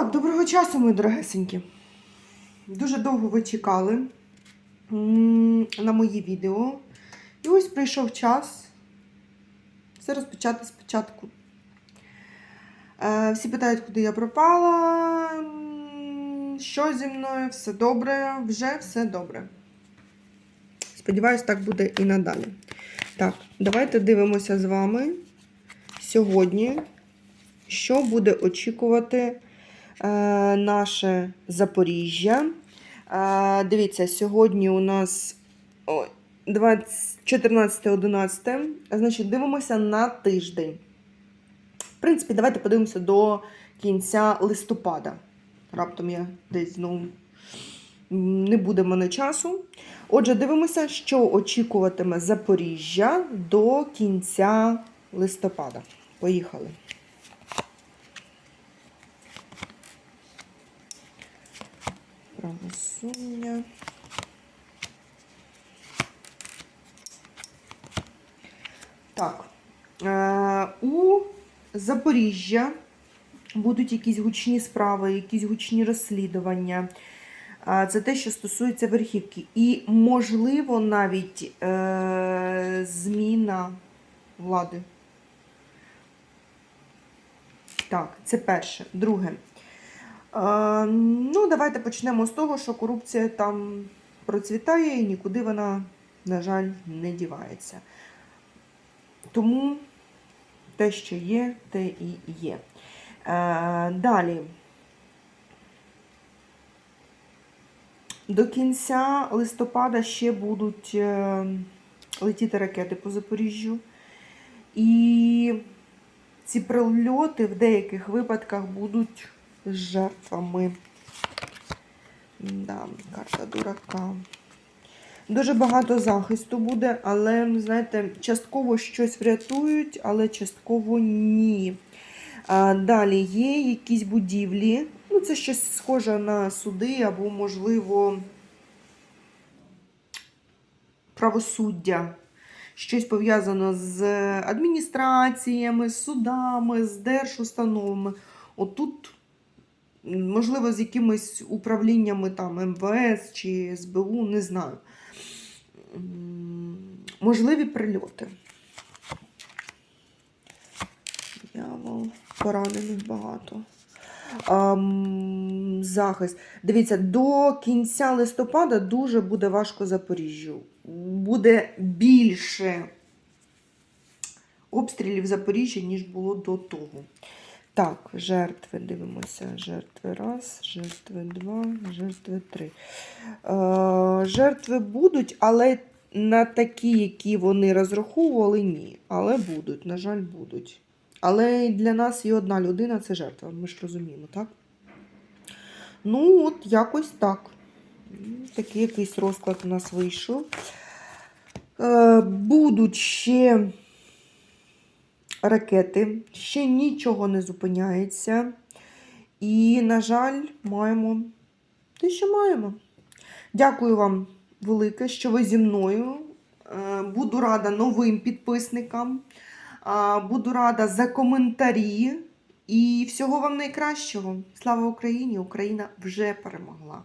Так, доброго часу, мої дорогесенькі. Дуже довго ви чекали на мої відео. І ось прийшов час все розпочати спочатку. Е, всі питають, куди я пропала. Що зі мною, все добре, вже все добре. Сподіваюсь, так буде і надалі. Так, давайте дивимося з вами сьогодні, що буде очікувати наше Запоріжжя. Е, дивіться, сьогодні у нас ой, 14.11. Значить, дивимося на тиждень. В принципі, давайте подивимося до кінця листопада. Раптом я десь знову не буде в мене часу. Отже, дивимося, що очікуватиме Запоріжжя до кінця листопада. Поїхали. Правосуддя. Так. Е, у Запоріжжя будуть якісь гучні справи, якісь гучні розслідування. Е, Це те, що стосується верхівки. І, можливо, навіть е, зміна влади. Так, це перше. Друге. Ну, давайте почнемо з того, що корупція там процвітає і нікуди вона, на жаль, не дівається. Тому те, що є, те і є. Е, далі. До кінця листопада ще будуть е, летіти ракети по Запоріжжю. І ці прильоти в деяких випадках будуть жертвами. Да, карта дурака. Дуже багато захисту буде, але, знаєте, частково щось врятують, але частково ні. А, далі є якісь будівлі. Ну, це щось схоже на суди або, можливо, правосуддя. Щось пов'язано з адміністраціями, з судами, з держустановами. Отут, можливо, з якимись управліннями там МВС чи СБУ, не знаю. Можливі прильоти. Дьявол, поранених багато. Ам, захист. Дивіться, до кінця листопада дуже буде важко Запоріжжю. Буде більше обстрілів Запоріжжя, ніж було до того. Так, жертви, дивимося. Жертви раз, жертви два, жертви три. Е, жертви будуть, але на такі, які вони розраховували, ні. Але будуть, на жаль, будуть. Але для нас є одна людина це жертва, ми ж розуміємо, так? Ну, от якось так. Такий якийсь розклад у нас вийшов. Е, будуть ще ракети, ще нічого не зупиняється. І, на жаль, маємо те, що маємо. Дякую вам велике, що ви зі мною. Е, Буду рада новим підписникам. Буду рада за коментарі. І всього вам найкращого. Слава Україні! Україна вже перемогла.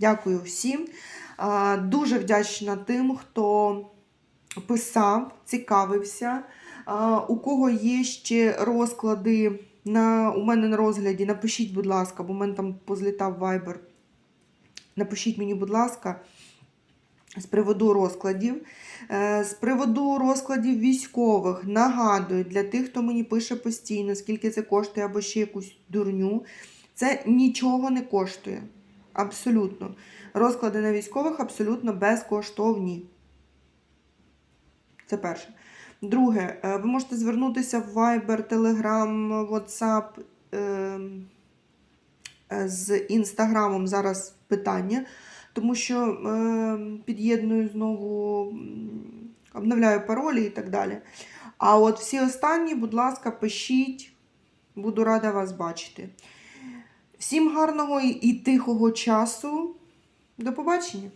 Дякую всім. Дуже вдячна тим, хто писав, цікавився. У кого є ще розклади на, у мене на розгляді, напишіть, будь ласка, бо в мене там позлітав вайбер. Напишіть мені, будь ласка, з приводу розкладів. Е, З приводу розкладів військових, нагадую, для тих, хто мені пише постійно, скільки це коштує, або ще якусь дурню, це нічого не коштує. Абсолютно. Розклади на військових абсолютно безкоштовні. Це перше. Друге, е, ви можете звернутися в Viber, Telegram, WhatsApp е, е, з Інстаграмом зараз питання, тому що е, під'єдную знову, обновляю паролі і так далі. А от всі останні, будь ласка, пишіть, буду рада вас бачити. Всім гарного і тихого часу. До побачення!